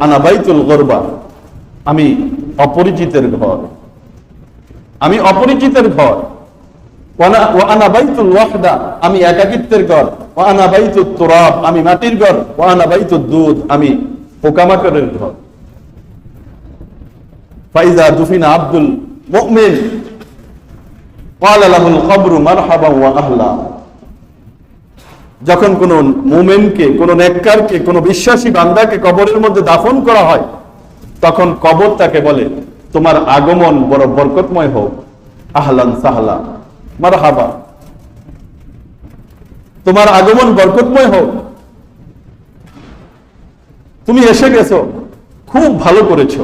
আনাবাইতুল গরবা আমি অপরিচিতের ঘর আমি অপরিচিতের ঘর ওয়ানা- ওয়া আনা বাইতুল ওয়াহদা আমি একাকিত্বের ঘর ওয়া আনা বাইতুত তুরাব আমি মাটির ঘর ওয়া আনা বাইতুদ দুধ আমি পোকামাকড়ের ঘর ফাইজা দুফিনা আব্দুল মুমিন قال له القبر مرحبا واهلا যখন কোন মুমেনকে, কোন নেককারকে, কোন বিশ্বাসী বান্দাকে কবরের মধ্যে দাফন করা হয়, তখন কবর তাকে বলে, তোমার আগমন বড় বরকতময় হোক। আহলান সাহলা, মারহাবা। তোমার আগমন বরকতময় হোক। তুমি এসে গেছো, খুব ভালো করেছ।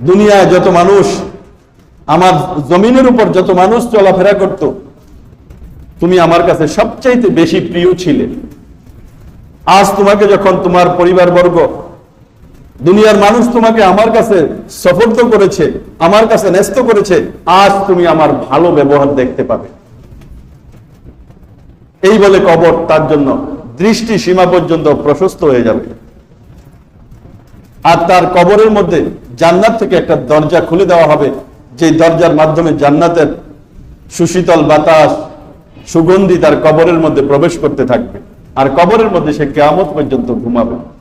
দুনিয়ায় যত মানুষ, আমার জমিনের উপর যত মানুষ চলাফেরা করত তুমি আমার কাছে সবচাইতে বেশি প্রিয় ছিলে। আজ তোমাকে যখন তোমার পরিবারবর্গ, দুনিয়ার মানুষ তোমাকে আমার কাছে সফর্দ করেছে, আমার কাছে ন্যস্ত করেছে, আজ তুমি আমার ভালো ব্যবহার দেখতে পাবে। এই বলে কবর তার জন্য দৃষ্টি সীমা পর্যন্ত প্রশস্ত হয়ে যাবে। আর তার কবরের মধ্যে জান্নাত থেকে একটা দরজা খুলে দেওয়া হবে যে দরজার মাধ্যমে জান্নাতের সুশীতল বাতাস সুগন্ধি তার কবরের মধ্যে প্রবেশ করতে থাকবে। আর কবরের মধ্যে সে কেয়ামত পর্যন্ত ঘুমাবে।